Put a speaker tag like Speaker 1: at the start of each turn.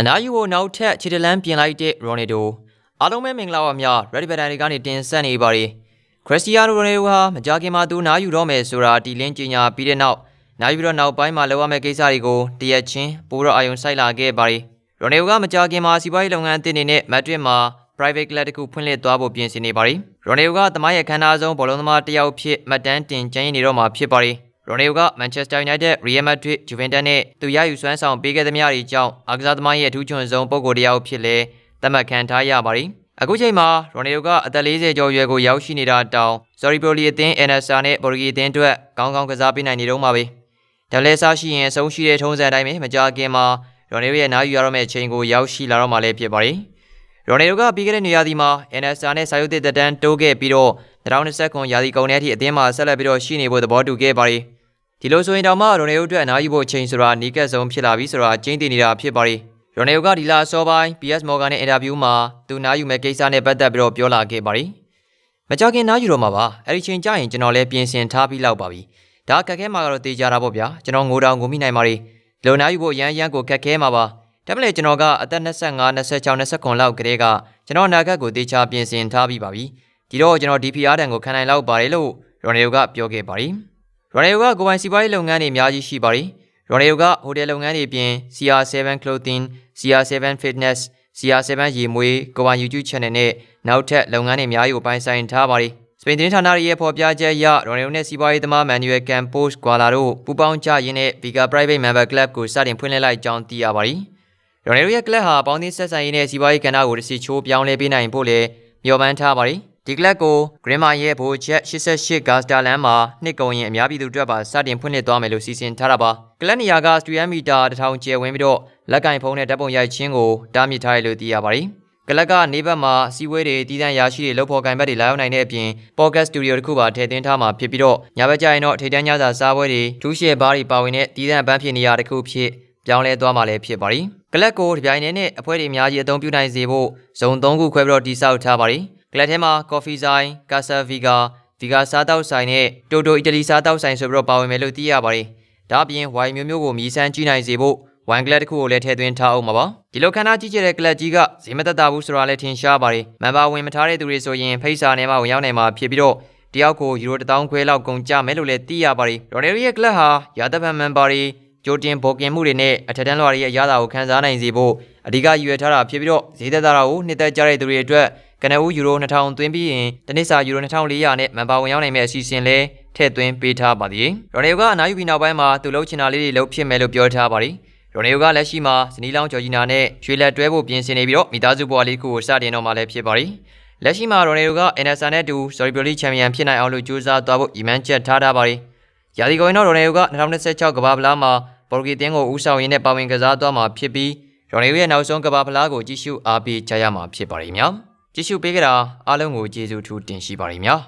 Speaker 1: အနာယူကိုနောက်ထပ်ခြေတလန်းပြင်လိုက်တဲ့ရိုနယ်ဒိုအားလုံးပဲမင်္ဂလာပါများ Red Button တွေကနေတင်ဆက်နေပါရီခရစ္စတီယာနိုရိုနယ်ဒိုဟာမကြာခင်မှာသူနားယူတော့မယ်ဆိုတာတီလင်းကြီးညာပြီးတဲ့နောက်နားယူပြီးတော့နောက်ပိုင်းမှာလောက်ရမယ့်ကိစ္စတွေကိုတရက်ချင်းပိုတော့အာယုံစိုက်လာခဲ့ပါရီရိုနယ်ဒိုကမကြာခင်မှာစီးပွားရေးလုပ်ငန်းအသစ်တွေနဲ့မက်ဒရစ်မှာ private club တစ်ခုဖွင့်လှစ်သွားဖို့ပြင်ဆင်နေပါရီရိုနယ်ဒိုကသမိုင်းရဲ့ခန်းသားဆုံးဘောလုံးသမားတစ်ယောက်ဖြစ်မှတ်တမ်းတင်ကျင်းနေတော့မှာဖြစ်ပါရီ ရိုနယ်ယိုကမန်ချက်စတာယူနိုက်တက်၊ရီယယ်မက်ဒရစ်၊ဂျူဗင်တက်နဲ့သူရယူစွမ်းဆောင်ပေးခဲ့သမျှတွေကြောင့်အားကစားသမားရဲ့အထူးချွန်ဆုံးပုံကိုယ်တစ်ယောက်ဖြစ်လဲသတ်မှတ်ခံထားရပါသည်။အခုချိန်မှာရိုနယ်ယိုကအသက်40ကျော်ရွယ်ကိုရောက်ရှိနေတာတောင်ဆော်ရီပရိုလီအသင်း NSR နဲ့ဘော်ဂီအသင်းအတွက်ကောင်းကောင်းကစားပေးနိုင်နေတော့မှာပဲ။ဒါလည်းစားရှိရင်အဆုံးရှိတဲ့ထုံးစံအတိုင်းပဲမကြာခင်မှာရိုနယ်ယိုရဲ့နားယူရတော့မယ့်ချိန်ကိုရောက်ရှိလာတော့မှလည်းဖြစ်ပါသည်။ရိုနယ်ဒိုကပြီးခဲ့တဲ့နေရာဒီမှာ NSR နဲ့စာရုပ်သစ်တက်တန်းတိုးခဲ့ပြီးတော့2029ရာသီကုန်တဲ့အထိအသင်းမှာဆက်လက်ပြီးတော့ရှိနေဖို့သဘောတူခဲ့ပါတယ်။ ဒီလိုဆိုရင်တောင်မှရိုနယ်ဒိုအတွက်အနားယူဖို့အချိန်ဆိုတာနီးကပ်ဆုံးဖြစ်လာပြီဆိုတာကျင်းတင်နေတာဖြစ်ပါတယ်။ရိုနယ်ဒိုကဒီလာအစောပိုင်း PS Morgan နဲ့အင်တာဗျူးမှာသူနားယူမဲ့ကိစ္စနဲ့ပတ်သက်ပြီးတော့ပြောလာခဲ့ပါတယ်။မကြခင်နားယူတော့မှာပါ။အဲ့ဒီချိန်ကျရင်ကျွန်တော်လည်းပြင်ဆင်ထားပြီးလောက်ပါပြီ။ဒါခက်ခဲမှာကတော့တေးကြတာပေါ့ဗျာ။ကျွန်တော်ငိုတောင်ငိုမိနိုင်ပါ रे ။လိုနားယူဖို့ရမ်းရမ်းကိုခက်ခဲမှာပါ။ဒါပေမဲ့ကျွန်တော်ကအသက်25 26 29လောက်ကလေးကကျွန်တော်အနာဂတ်ကိုတေချာပြင်ဆင်ထားပြီးပါပြီ။ဒီတော့ကျွန်တော် DPR တန်ကိုခံနိုင်လောက်ပါတယ်လို့ရိုနယ်ယိုကပြောခဲ့ပါတယ်။ ရိုနယ်ယိုကကိုယ်ပိုင်စီးပွားရေးလုပ်ငန်းတွေအများကြီးရှိပါတယ်။ရိုနယ်ယိုကဟိုတယ်လုပ်ငန်းတွေအပြင် CR7 Clothing, CR7 Fitness, CR7 ရေမွေးကိုယ်ပိုင် YouTube Channel နဲ့နောက်ထပ်လုပ်ငန်းတွေအများကြီးကိုပိုင်ဆိုင်ထားပါတယ်။စပိန်သတင်းဌာနရဲ့ဖော်ပြချက်အရရိုနယ်ယိုနဲ့စီးပွားရေးသမား Manuel Campos Guala တို့ပူးပေါင်းကြရင်းနဲ့ Vega Private Member Club ကိုစတင်ဖွင့်လှစ်လိုက်ကြောင်းသိရပါတယ်။ရိုနယ်ဒိုရဲ့ကလပ်ဟာပေါင်းသင်းဆက်ဆံရေးနဲ့စီးပွားရေးကဏ္ဍကိုတစ်စီချိုးပြောင်းလဲပေးနိုင်ဖို့လည်းမျှော်မှန်းထားပါတယ်။ ဒီကလပ်ကိုဂရင်းမာရဲ့ဘိုးချက်88ဂါစတာလန်မှာနှစ်ကုန်ရင်အများပြည်သူအတွက်ပါစတင်ဖွင့်လှစ်သွားမယ်လို့စီစဉ်ထားတာပါ။ကလပ်နေရာကစတူဒီယမ်မီတာ1000ကျယ်ဝန်းပြီးတော့လက်ကင်ဖုန်းနဲ့ဓာတ်ပုံရိုက်ခြင်းကိုတားမြစ်ထားရလို့သိရပါတယ်။ကလပ်ကနေဘက်မှာစီဝဲတွေတည်တံ့ရရှိတွေလောက်ဖော်ကင်ဘက်တွေလာရောက်နိုင်တဲ့အပြင်ပေါ့ကတ်စတူဒီယိုတစ်ခုပါထည့်သွင်းထားမှာဖြစ်ပြီးတော့ညဘက်ကျရင်တော့ထိတ်တန်းညစာစားပွဲတွေထူးရှယ်ဘားတွေပါဝင်တဲ့တည်တံ့ပန်းဖြစ်နေရာတစ်ခုဖြစ်ပြောင်းလဲသွားမှာလည်းဖြစ်ပါတယ်။ကလပ်ကိုဒီပြိုင်နေနဲ့အဖွဲ့တွေအများကြီးအသုံးပြုနိုင်စေဖို့ဇုံ၃ခုခွဲပြီးတော့တိစောက်ထားပါတယ်။က လပ်ထဲမှာကော်ဖီဆိုင်၊ကာဆာဗီဂါဗီဂါစားတောက်ဆိုင်နဲ့တိုတိုအီတလီစားတောက်ဆိုင်ဆိုပြီးတော့ပါဝင်မယ်လို့သိရပါတယ်။ဒါအပြင်ဝိုင်မျိုးမျိုးကိုမြည်ဆန်းကြည့်နိုင်စေဖို့ဝိုင်ကလပ်တစ်ခုကိုလည်းထည့်သွင်းထားအောင်ပါပါဒီလိုခန်းသားကြီးကျယ်တဲ့ကလပ်ကြီးကဈေးမသက်သာဘူးဆိုတာလည်းထင်ရှားပါတယ်မန်ပါဝင်မထားတဲ့သူတွေဆိုရင်ဖိတ်စာနဲ့မှဝင်ရောက်နိုင်မှာဖြစ်ပြီးတော့တယောက်ကိုယူရို1000ခွဲလောက်ကုန်ကြမယ်လို့လည်းသိရပါတယ်ရိုနယ်ရီရဲ့ကလပ်ဟာရာသပန်မန်ပါတွေကြိုတင်ဘော်ကင်မှုတွေနဲ့အထက်တန်းလွှာတွေရဲ့အရသာကိုခန်းစားနိုင်စေဖို့အဓိကရည်ရွယ်ထားတာဖြစ်ပြီးတော့ဈေးသက်သာတာကိုနှစ်သက်ကြတဲ့သူတွေအတွက် ကနဦးယူရို2000သွင်းပြီးရင်တနစ်စာယူရို2400နဲ့မန်ပါဝင်ရောက်နိုင်မယ့်အစီအစဉ်လဲထည့်သွင်းပေးထားပါသေးတယ်ရိုနယ်ကအနားယူပြီးနောက်ပိုင်းမှာသူလှုပ်ချင်တာလေးတွေလှုပ်ဖြစ်မယ်လို့ပြောထားပါတယ်ရိုနယ်ယိုကလက်ရှိမှာဇနီးလောင်းဂျော်ဂျီနာနဲ့ရွှေလက်တွဲဖို့ပြင်ဆင်နေပြီးတော့မိသားစုဘဝလေးခုကိုစတင်တော့မှလည်းဖြစ်ပါရီလက်ရှိမှာရိုနယ်ယိုက NSR နဲ့အတူ Sorry Pro League Champion ဖြစ်နိုင်အောင်လို့ကြိုးစားသွားဖို့အီမန်ချက်ထားထားပါရီရာသီကုန်ရင်တော့ရိုနယ်ယိုက2026ကမ္ဘာဖလားမှာပေါ်ဂီတင်းကိုဦးဆောင်ရင်းနဲ့ပါဝင်ကစားသွားမှာဖြစ်ပြီးရိုနယ်ယိုရဲ့နောက်ဆုံးကမ္ဘာဖလားကိုကြည့်ရှုအားပေးကြရမှာဖြစ်ပါရီများ ကြည့်ရှုပေးကြတာအားလုံးကိုကျေးဇူးထူးတင်ရှိပါရီများ